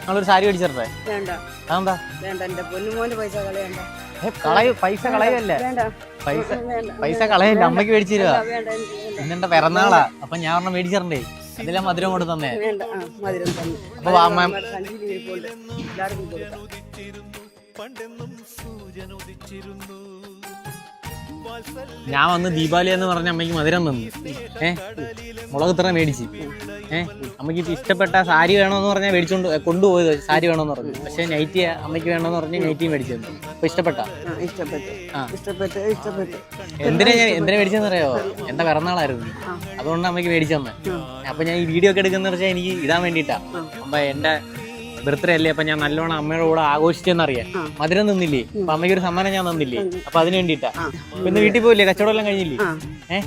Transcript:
നിങ്ങളൊരു സാരി മേടിച്ചിട്ടെ വേണ്ട. അതെന്താ? വേണ്ട എന്റെ പൊന്നുമോന്റെ പൈസ കളയണ്ട. കളയു പൈസ കളയല്ലേ? പൈസ പൈസ കളയല്ല? അമ്മയ്ക്ക് മേടിച്ചു വേണ്ട ഇന്നെന്റെ പിറന്നാളാ. അപ്പൊ ഞാൻ ഒരെണ്ണം മേടിച്ചിട്ടുണ്ടേ അതിലാ മധുരം കൊണ്ട് തന്നെ. അപ്പൊ ഞാൻ വന്ന് ദീപാവലി എന്ന് പറഞ്ഞ അമ്മയ്ക്ക് മധുരം തന്നു. ഏ? മുളക് ഇത്ര മേടിച്ച്. ഏ? അമ്മയ്ക്ക് ഇഷ്ടപ്പെട്ട സാരി വേണമെന്ന് പറഞ്ഞാൽ മേടിച്ചോണ്ട് കൊണ്ടുപോയത് സാരി വേണമെന്ന് പറഞ്ഞു. പക്ഷെ നൈറ്റി അമ്മയ്ക്ക് വേണമെന്ന് പറഞ്ഞ് നൈറ്റിയും മേടിച്ചു തന്നു. അപ്പൊ ഇഷ്ടപ്പെട്ട? ആ ഇഷ്ടപ്പെട്ടു. ആ. ഇഷ്ടപ്പെട്ടു ഇഷ്ടപ്പെട്ടു. എന്തിനാ ഞാൻ എന്തിനാ മേടിച്ചെന്നറിയോ എന്റെ പിറന്നാളായിരുന്നു. അതുകൊണ്ട് അമ്മയ്ക്ക് മേടിച്ചു തന്നെ. അപ്പൊ ഞാൻ ഈ വീഡിയോ ഒക്കെ എടുക്കുന്ന വെച്ചാൽ എനിക്ക് ഇടാൻ വേണ്ടിട്ടാ അപ്പൊ എന്റെ ബർത്ത്ഡേ അല്ലേ? അപ്പൊ ഞാൻ നല്ലോണം അമ്മയുടെ കൂടെ ആഘോഷിച്ചെന്നറിയാം. മധുരം തന്നില്ലേ? അപ്പൊ അമ്മയ്ക്ക് ഒരു സമ്മാനം ഞാൻ തന്നില്ലേ? അപ്പൊ അതിന് വേണ്ടിട്ടാ ഇന്ന് വീട്ടിൽ പോയില്ലേ കച്ചവടം എല്ലാം കഴിഞ്ഞില്ലേ? ഏഹ്